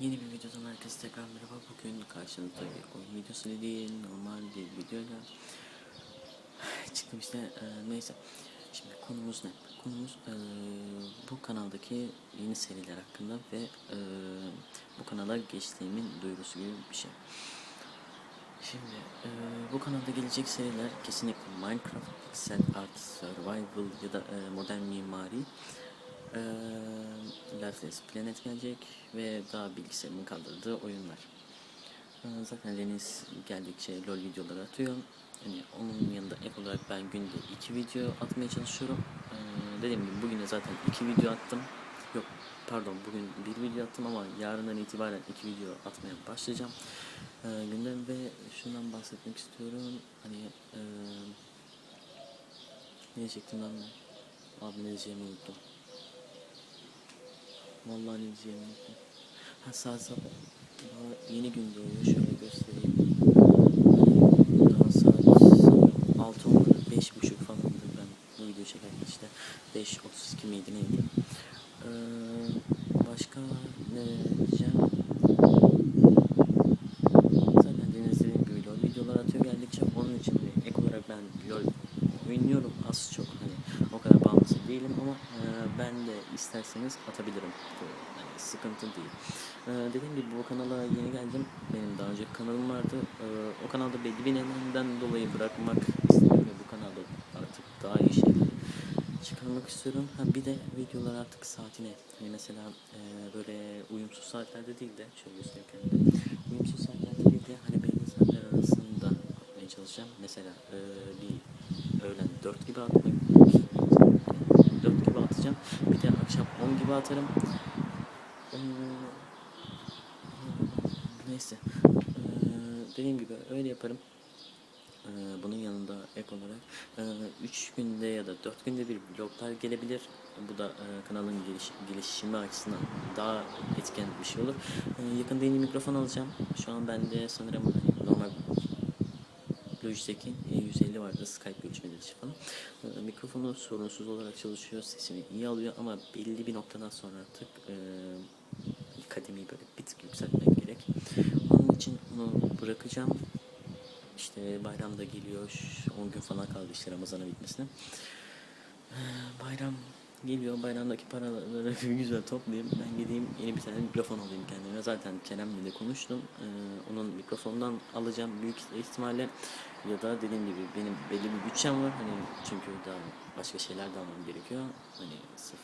Yeni bir videodan herkese tekrar merhaba. Bugün karşınızda bir oyun videosu değil, normal bir videoyla çıktım işte. Ee, neyse. Şimdi konumuz ne? Konumuz ee, bu kanaldaki yeni seriler hakkında ve ee, bu kanala geçtiğimin duyurusu gibi bir şey. Şimdi ee, bu kanalda gelecek seriler kesinlikle Minecraft, Pixel Art, Survival ya da ee, modern mimari. Ee, Lifeless Planet gelecek ve daha bilgisayarımın kaldırdığı oyunlar. Zaten Deniz geldikçe LoL videoları atıyor. Hani onun yanında ek olarak ben günde iki video atmaya çalışıyorum. Ee, dediğim gibi bugün de zaten iki video attım. Yok pardon bugün bir video attım ama yarından itibaren iki video atmaya başlayacağım. Ee, gündem ve şundan bahsetmek istiyorum. Hani ee, ne diyecektim ben? Abi ne diyeceğimi unuttum. Vallahi ne diyeceğimi unuttum. Ha saat sabah. Daha yeni gün doğuyor. Şöyle göstereyim. Daha saat sanırım 6 olmadı. 5.30 falandı ben bu videoyu çekerken işte. 5.32 miydi neydi? Ee, başka ne diyeceğim? Zaten Deniz dediğim gibi LoL videolar atıyor geldikçe onun için de ek olarak ben LoL oynuyorum az çok hani o kadar bağımlısı değilim ama e, ben de isterseniz atabilirim. Yani sıkıntı değil. E, dediğim gibi bu kanala yeni geldim. Benim daha önce kanalım vardı. E, o kanalda belli bir nedenden dolayı bırakmak istedim ve bu kanalda artık daha iyi şeyler çıkarmak istiyorum. Ha bir de videolar artık saatine. Hani mesela e, böyle uyumsuz saatlerde değil de şöyle göstereyim kendime. Uyumsuz saatlerde değil de hani belli saatler arasında atmaya çalışacağım. Mesela e, bir öğlen 4 gibi atmak 4 gibi atacağım. Bir de akşam 10 gibi atarım. Ee, neyse. Ee, dediğim gibi öyle yaparım. Ee, bunun yanında ek olarak 3 günde ya da 4 günde bir vloglar gelebilir. Bu da e, kanalın geliş, gelişimi açısından daha etken bir şey olur. Ee, yakında yeni mikrofon alacağım. Şu an bende sanırım normal Logitech'in E150 vardı Skype görüşmeleri için falan. Mikrofonu sorunsuz olarak çalışıyor, sesini iyi alıyor ama belli bir noktadan sonra artık e, kademeyi böyle bir tık yükseltmek gerek. Onun için onu bırakacağım. İşte bayram da geliyor. 10 gün falan kaldı işte Ramazan'a bitmesine. Ee, bayram geliyor. Bayramdaki paraları güzel toplayayım. Ben gideyim yeni bir tane mikrofon alayım kendime. Zaten Kerem'le de konuştum. Ee, onun mikrofondan alacağım büyük ihtimalle. Ya da dediğim gibi benim belli bir bütçem var. Hani çünkü daha başka şeyler de almam gerekiyor. Hani sırf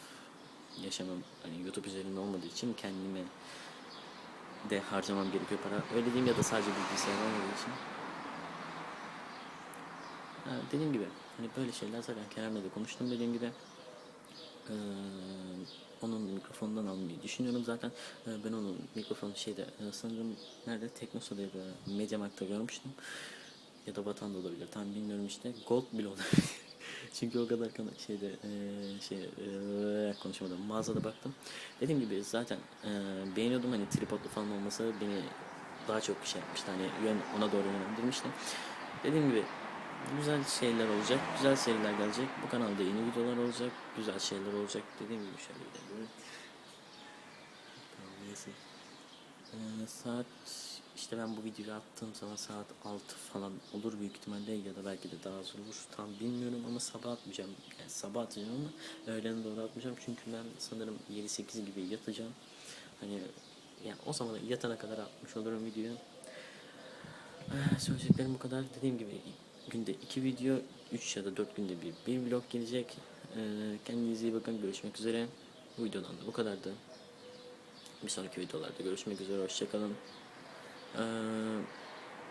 yaşamam hani YouTube üzerinde olmadığı için kendime de harcamam gerekiyor para. Öyle diyeyim ya da sadece bilgisayar olmadığı için. Ha, dediğim gibi hani böyle şeyler zaten Kerem'le de konuştum dediğim gibi. Ee, onun mikrofonundan almayı düşünüyorum zaten. Ee, ben onun mikrofonu şeyde e, sanırım nerede Teknosa'da ya da Mediamarkt'ta görmüştüm. Ya da Vatan'da olabilir. Tam bilmiyorum işte. Gold bile olabilir. Çünkü o kadar şeyde e, şey e, konuşamadım. Mağazada baktım. Dediğim gibi zaten e, beğeniyordum hani tripodlu falan olması beni daha çok şey yapmıştı. Hani yön ona doğru yönlendirmişti. Dediğim gibi güzel şeyler olacak. Güzel seriler gelecek. Bu kanalda yeni videolar olacak. Güzel şeyler olacak. Dediğim gibi şöyle. Tamam neyse. Ee, saat işte ben bu videoyu attığım zaman saat 6 falan olur büyük ihtimalle ya da belki de daha az olur tam bilmiyorum ama sabah atmayacağım yani sabah atacağım ama öğlene doğru atmayacağım çünkü ben sanırım 7-8 gibi yatacağım hani yani o zaman yatana kadar atmış olurum videoyu Ee, söyleyeceklerim bu kadar dediğim gibi günde 2 video 3 ya da 4 günde bir bir vlog gelecek ee, kendinize iyi bakın görüşmek üzere bu videodan da bu kadardı bir sonraki videolarda görüşmek üzere. Hoşçakalın. Ee,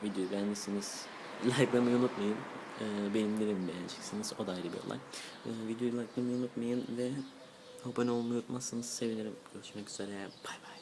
videoyu beğendiyseniz likelamayı unutmayın. Ee, beğenilerimi beğeneceksiniz. O da ayrı bir olay. Ee, videoyu likelamayı unutmayın ve abone olmayı unutmazsanız sevinirim. Görüşmek üzere. Bay bay.